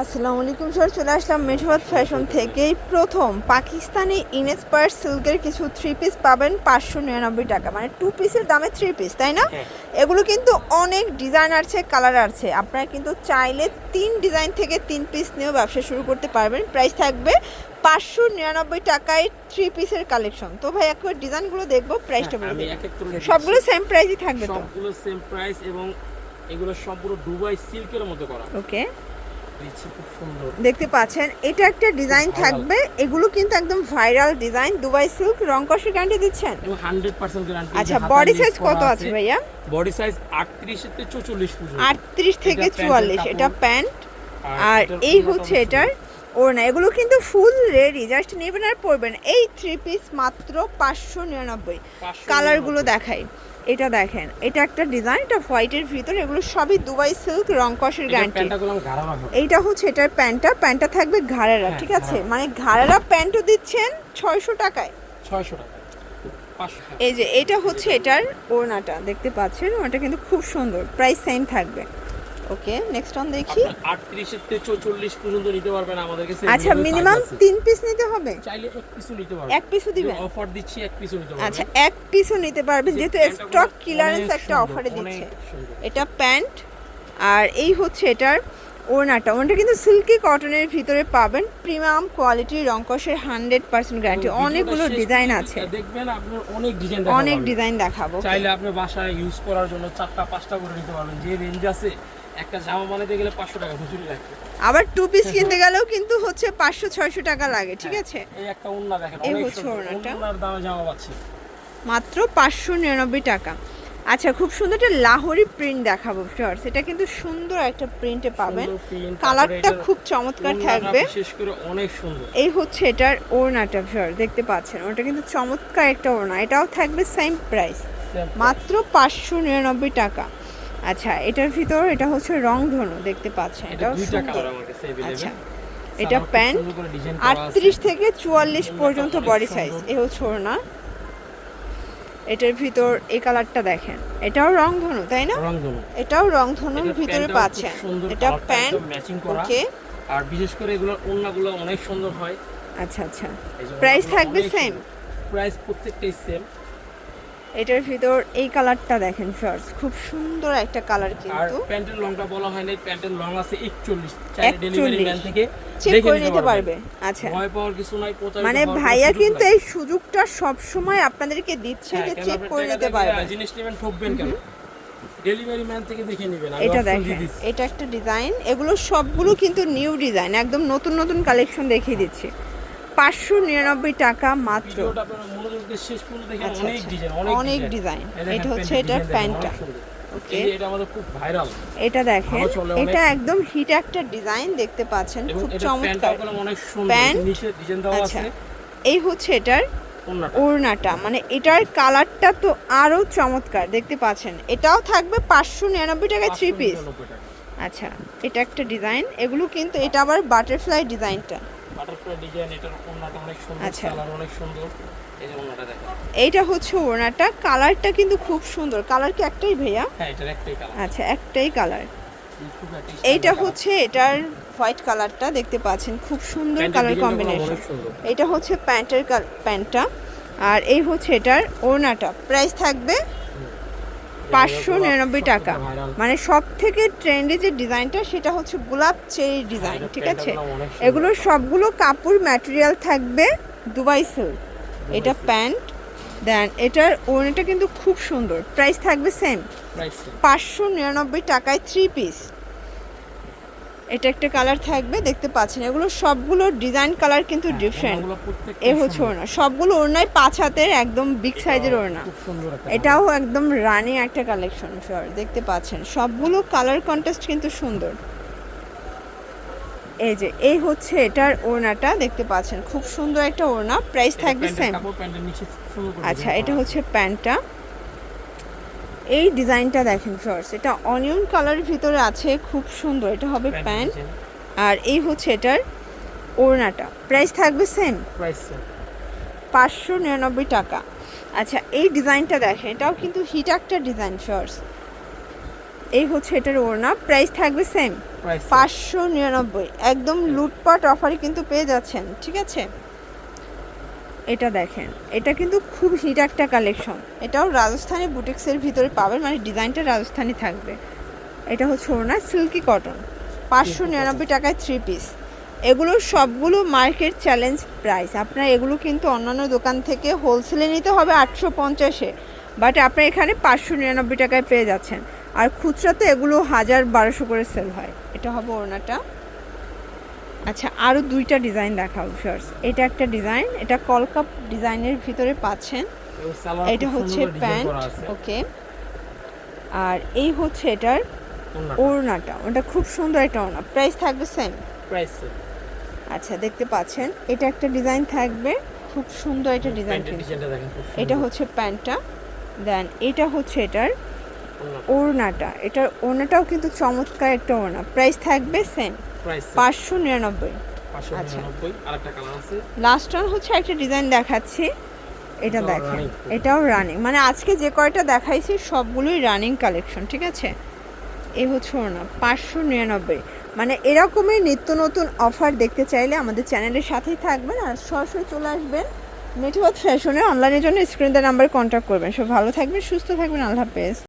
আসসালামু আলাইকুম স্যার। চলে আসলাম মেঠোয়াত ফ্যাশন থেকেই। প্রথম পাকিস্তানি ইনস্পায়ার সিল্কের কিছু থ্রি পিস পাবেন পাঁচশো নিরানব্বই টাকা। মানে টু পিসের দামে থ্রি পিস তাই না? হ্যাঁ। এগুলো কিন্তু অনেক ডিজাইন আছে কালার আছে। আপনারা কিন্তু চাইলে তিন ডিজাইন থেকে তিন পিস নিয়েও ব্যবসা শুরু করতে পারবেন। প্রাইস থাকবে পাঁচশো নিরানব্বই টাকায় থ্রি পিসের কালেকশন তো ভাই একবার ডিজাইনগুলো দেখব প্রাইসটা হ্যাঁ, বলব দিচ্ছি। সবগুলো সেম প্রাইসই থাকবে তো? সবগুলো সেম প্রাইস এবং এগুলো সম্পূর্ণ দুবাই সিল্কের মধ্যে করা। ওকে দেখতে পাচ্ছেন এটা একটা ডিজাইন থাকবে। এগুলো কিন্তু একদম ভাইরাল ডিজাইন। দুবাই সিল্ক রং কষের গ্যারান্টি দিচ্ছেন গ্যারান্টি আচ্ছা বডি সাইজ কত আছে। ভাইয়া? বডি সাইজ আটত্রিশ থেকে চৌচল্লিশ পর্যন্ত। আটত্রিশ থেকে এটা প্যান্টের চুয়াল্লিশ কাপড়। এটা প্যান্ট। আর এই হচ্ছে এটার ওড়না। এগুলো কিন্তু ফুল রেডি জাস্ট নেবেন আর পরবেন। এই থ্রি পিস মাত্র পাঁচশো নিরানব্বই। কালারগুলো 599 দেখাই। এটা দেখেন এটা একটা ডিজাইন এটা হোয়াইটের ভিতর এগুলো সবই দুবাই সিল্ক রং কষের গ্যারান্টি এইটা হচ্ছে এটার প্যান্টটা প্যান্টটা থাকবে ঘাড়েরা হ্যাঁ, ঠিক আছে। মানে ঘাড়েরা প্যান্টও দিচ্ছেন ছয়শো টাকায়। ছয়শো টাকা এই যে এটা হচ্ছে এটার ওড়নাটা দেখতে পাচ্ছেন? ওটা কিন্তু খুব সুন্দর প্রাইস সেম থাকবে। ওকে নেক্সট অন দেখি। আটত্রিশের থেকে চৌচল্লিশ পর্যন্ত নিতে পারবেন আমাদের কাছে আচ্ছা মিনিমাম size আছে। তিন পিস নিতে হবে? চাইলে এক পিসও নিতে পারবেন। এক পিসও দিবেন? অফার দিচ্ছি এক পিসও নিতে পারবেন। আচ্ছা এক পিসও নিতে পারবেন যেহেতু স্টক ক্লিয়ারেন্স একটা অফারে দিচ্ছে। এটা প্যান্ট আর এই হচ্ছে এটার ওড়নাটা। ওটা কিন্তু সিল্কি কটনের ভিতরে পাবেন প্রিমিয়াম কোয়ালিটির রংকসের হান্ড্রেড পার্সেন্ট গ্যারান্টি অনেকগুলো ডিজাইন আছে। দেখবেন আপনার অনেক ডিজাইন অনেক ডিজাইন দেখাবো। চাইলে আপনি বাসায় ইউজ করার জন্য চারটা পাঁচটা করে নিতে পারবেন। যে রেঞ্জ আছে একটা জামা বানাতে গেলে পাঁচশো টাকা খুচুরি লাগবে আবার টু পিস কিনতে গেলেও কিন্তু হচ্ছে পাঁচশো ছয়শো টাকা লাগে ঠিক আছে? এই একটা ওন্না দেখেন এই হচ্ছে ওড়নাটা। ওন্নার দামে জামা পাচ্ছি। মাত্র পাঁচশো নিরানব্বই টাকা। আচ্ছা খুব সুন্দর একটা লাহোরি প্রিন্ট দেখাবো শর্টস এটা কিন্তু সুন্দর একটা প্রিন্টে পাবেন। কালারটা খুব চমৎকার থাকবে। বিশেষ করে অনেক সুন্দর। এই হচ্ছে এটার ওড়নাটা শর্ট দেখতে পাচ্ছেন ওটা কিন্তু চমৎকার একটা ওড়না এটাও থাকবে সেম প্রাইস মাত্র পাঁচশো নিরানব্বই টাকা। আচ্ছা এটার ভিতর এটা হচ্ছে রং ধনু দেখতে পাচ্ছেন এটাও সুন্দর। আচ্ছা এটা প্যান্ট আটত্রিশ থেকে চুয়াল্লিশ পর্যন্ত বডি সাইজ এ ছোড় না এটার ভিতর এই কালারটা দেখেন এটাও রং ধনু তাই না? এটাও রং ধনুর ভিতরে পাচ্ছেন। এটা প্যান্ট ওকে। আর বিশেষ করে এগুলোর ওন্নাগুলো অনেক সুন্দর হয়। আচ্ছা আচ্ছা। প্রাইস থাকবে সেম প্রাইস প্রত্যেকটাই সেম এটার ভিতর এই কালারটা দেখেন শর্টস খুব সুন্দর একটা কালার আর কিন্তু প্যান্টের লংটা বলা হয় নাই প্যান্টের লং আছে 41 চাইলে ডেলিভারি ম্যান থেকে চেক করে নিতে পারবে। আচ্ছা। ভয় পাওয়ার কিছু নাই মানে ভাইয়া কিন্তু এই সুযোগটা সব সময় আপনাদেরকে দিচ্ছে হ্যাঁ, যে চেক করে নিতে পারবে জিনিস নেবেন ঠকবেন কেন? ডেলিভারি ম্যান থেকে দেখে নেবেন এটা দেখেন এটা একটা ডিজাইন এগুলো সবগুলো কিন্তু নিউ ডিজাইন একদম নতুন নতুন কালেকশন দেখিয়ে দিচ্ছি। পাঁচশো নিরানব্বই টাকা মাত্র। শেষ পর্যন্ত আচ্ছা, অনেক আচ্ছা। ডিজাইন অনেক ডিজাইন। এটা হচ্ছে দেখেন, প্যান্টটা। ওকে এটা আমাদের খুব ভাইরাল এটা দেখেন। এটা একদম হিট একটা ডিজাইন দেখতে পাচ্ছেন খুব চমৎকার অনেক সুন্দর প্যান্ট? নিচে ডিজাইন দেওয়া আচ্ছা আছে এই হচ্ছে এটার ওড়নাটা মানে এটার কালারটা তো আরও চমৎকার দেখতে পাচ্ছেন এটাও থাকবে পাঁচশো নিরানব্বই টাকায় থ্রি পিস আচ্ছা এটা একটা ডিজাইন এগুলো কিন্তু এটা আবার বাটারফ্লাই ডিজাইনটা বাটারফ্লাই ডিজাইন এটার ওন্নাটা অনেক সুন্দর আচ্ছা। কালার অনেক সুন্দর এইটা হচ্ছে ওড়নাটা কালারটা কিন্তু খুব সুন্দর। কালার কি একটাই ভাইয়া? হ্যাঁ এটার একটাই কালার। আচ্ছা একটাই কালার। এইটা হচ্ছে এটার হোয়াইট কালারটা দেখতে পাচ্ছেন খুব সুন্দর কালার কম্বিনেশন। এটা হচ্ছে প্যান্টের প্যান্টটা। আর এই হচ্ছে এটার ওড়নাটা। প্রাইস থাকবে পাঁচশো নিরানব্বই টাকা। মানে সব থেকে ট্রেন্ডে যে ডিজাইনটা সেটা হচ্ছে গোলাপ চেরি ডিজাইন ঠিক আছে? এগুলো সবগুলো কাপড় ম্যাটেরিয়াল থাকবে দুবাই সিল্ক এটা প্যান্ট। দেন এটার ওড়নাটা কিন্তু খুব সুন্দর। প্রাইস থাকবে সেম। পাঁচশো নিরানব্বই টাকায় থ্রি পিস এটা একটা কালার থাকবে দেখতে পাচ্ছেন। এগুলো সবগুলো ডিজাইন কালার কিন্তু হ্যাঁ, ডিফারেন্ট এ হচ্ছে। ওড়না। সবগুলো ওড়নায় পাঁচ হাতের একদম বিগ সাইজের ওড়না। এটাও একদম রানি একটা কালেকশন দেখতে পাচ্ছেন। সবগুলো কালার কন্ট্রাস্ট কিন্তু সুন্দর। এই যে এই হচ্ছে এটার ওড়নাটা দেখতে পাচ্ছেন খুব সুন্দর একটা ওড়না প্রাইস থাকবে সেম আচ্ছা এটা হচ্ছে প্যান্টটা। এই ডিজাইনটা দেখেন শর্টস এটা অনিয়ন কালারের ভিতরে আছে খুব সুন্দর এটা হবে প্যান্ট। আর এই হচ্ছে এটার ওড়নাটা প্রাইস থাকবে সেম। পাঁচশো নিরানব্বই টাকা। আচ্ছা এই ডিজাইনটা দেখেন এটাও কিন্তু হিট একটা ডিজাইন শর্টস এই হচ্ছে এটার ওড়না প্রাইস থাকবে সেম পাঁচশো নিরানব্বই। একদম লুটপাট অফারে কিন্তু পেয়ে যাচ্ছেন ঠিক আছে? এটা দেখেন এটা কিন্তু খুব হিট একটা কালেকশন এটাও রাজস্থানি বুটিক্সের ভিতরে পাবেন মানে ডিজাইনটা রাজস্থানি থাকবে। এটা হচ্ছে ওনার সিল্কি কটন পাঁচশো নিরানব্বই টাকায় থ্রি পিস এগুলো সবগুলো মার্কেট চ্যালেঞ্জ প্রাইস আপনার এগুলো কিন্তু অন্যান্য দোকান থেকে হোলসেলে নিতে হবে আটশো পঞ্চাশে বাট আপনার এখানে পাঁচশো নিরানব্বই টাকায় পেয়ে যাচ্ছেন। আর খুচরাতে এগুলো হাজার বারোশো করে সেল হয়। এটা হবে ওড়নাটা। আচ্ছা আরও দুইটা ডিজাইন দেখাও ফার্স এটা একটা ডিজাইন এটা কলকাপ ডিজাইনের ভিতরে পাচ্ছেন। এটা হচ্ছে প্যান্ট ওকে। আর এই হচ্ছে এটার ওড়নাটা। ওটা খুব সুন্দর একটা ওড়না। প্রাইস থাকবে সেম প্রাইস আচ্ছা দেখতে পাচ্ছেন। এটা একটা ডিজাইন থাকবে। খুব সুন্দর একটা ডিজাইন। এটা হচ্ছে প্যান্টটা। দেন এটা হচ্ছে এটার ওড়নাটা। এটার ওড়নাটাও কিন্তু চমৎকার একটা ওড়না। প্রাইস থাকবে সেম পাঁচশো নিরানব্বই। পাঁচশো আচ্ছা। লাস্ট ওয়ান হচ্ছে একটা ডিজাইন দেখাচ্ছি। এটা দেখেন এটাও রানিং মানে আজকে যে কয়টা দেখাইছি সবগুলোই রানিং কালেকশন ঠিক আছে? এই হচ্ছে ওনা পাঁচশো নিরানব্বই। মানে এরকমই নিত্য নতুন অফার দেখতে চাইলে আমাদের চ্যানেলের সাথেই থাকবেন আর সরাসরি চলে আসবেন নেটওয়ার্ক ফ্যাশনে অনলাইনের জন্য স্ক্রিন নাম্বারে কন্ট্যাক্ট করবেন। সব ভালো থাকবেন সুস্থ থাকবেন। আল্লাহ হাফেজ।